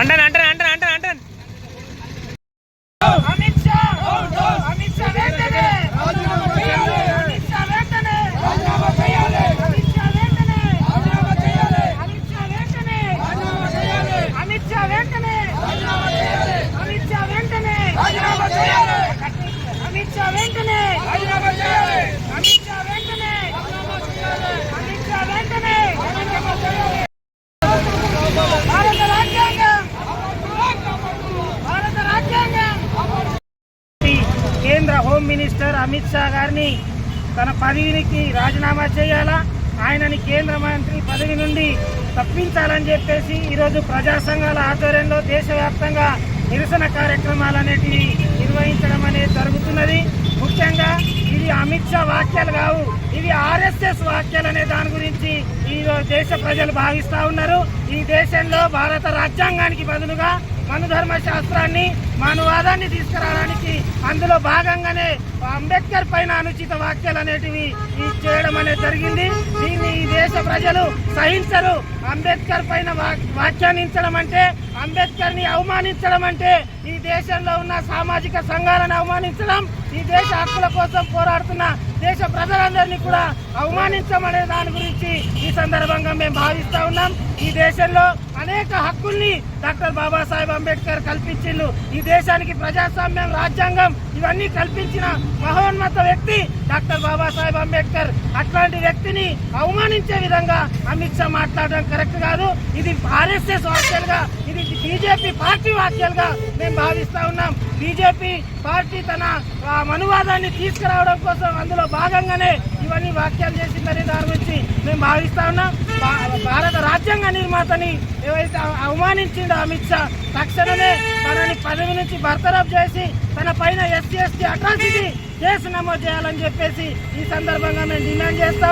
அண்டன் அண்டன் కేంద్ర home minister Amit Shah గారిని తన పదవికి రాజీనామా చేయాలా? ఆయనని కేంద్ర మంత్రి పదవి నుండి తప్పించాలని చెప్పేసి ఈరోజు ప్రజా సంఘాల ఆధ్వర్యంలో దేశవ్యాప్తంగా నిరసన కార్యక్రమాలు అనేటివి నిర్వహించడం అనేది జరుగుతున్నది. ముఖ్యంగా ఇది అమిత్ షా వాక్యాలు కావు. ఇవి ఆర్ఎస్ఎస్ వాక్యాలు అనే దాని గురించి ఈ దేశ ప్రజలు భావిస్తా ఉన్నారు. ఈ దేశంలో భారత రాజ్యాంగానికి బదులుగా మనుధర్మ శాస్త్రాన్ని మానవాదాన్ని తీసుకురావడానికి అందులో భాగంగానే అంబేద్కర్ పైన అనుచిత వాక్యాలు అనేటివి ఈ చేయడం అనేది జరిగింది. దీన్ని ఈ దేశ ప్రజలు సహించరు. అంబేద్కర్ పైన వ్యాఖ్యానించడం అంటే అంబేద్కర్ని అవమానించడం అంటే ఈ దేశంలో ఉన్న సామాజిక సంఘాలను అవమానించడం ఈ దేశ హక్కుల కోసం పోరాడుతున్న దేశ ప్రజలందరినీ కూడా అవమానించమనే దాని గురించి ఈ సందర్భంగా మేము భావిస్తూ ఉన్నాం. ఈ దేశంలో అనేక హక్కుల్ని డాక్టర్ బాబాసాహెబ్ అంబేద్కర్ కల్పించిండు. ఈ దేశానికి ప్రజాస్వామ్యం రాజ్యాంగం ఇవన్నీ కల్పించిన మహోన్నత వ్యక్తి డాక్టర్ బాబాసాహెబ్ అంబేద్కర్. అట్లాంటి వ్యక్తిని అవమానించే విధంగా అమిత్ షా మాట్లాడడం కరెక్ట్ కాదు. ఇది ఆర్ఎస్ఎస్ వాక్యాలుగా ఇది బీజేపీ పార్టీ వాక్యాలుగా మేము భావిస్తా ఉన్నాం. బీజేపీ పార్టీ తన అనువాదాన్ని మనువాదాన్ని తీసుకురావడం కోసం అందులో భాగంగానే ఇవన్నీ వ్యాఖ్యలు చేసిందని దాని గురించి మేము భావిస్తా ఉన్నాం. భా- భారత రాజ్యాంగ నిర్మాతని ఏవైతే అవ- అవమానించిండో అమిత్ షా తక్షణమే తనని పదవి నుంచి బర్తరఫ్ చేసి తన పైన ఎస్సీ ఎస్టీ అట్రాసిటీ కేసు నమోదు చేయాలని చెప్పేసి ఈ సందర్భంగా మేము డిమాండ్ చేస్తాం.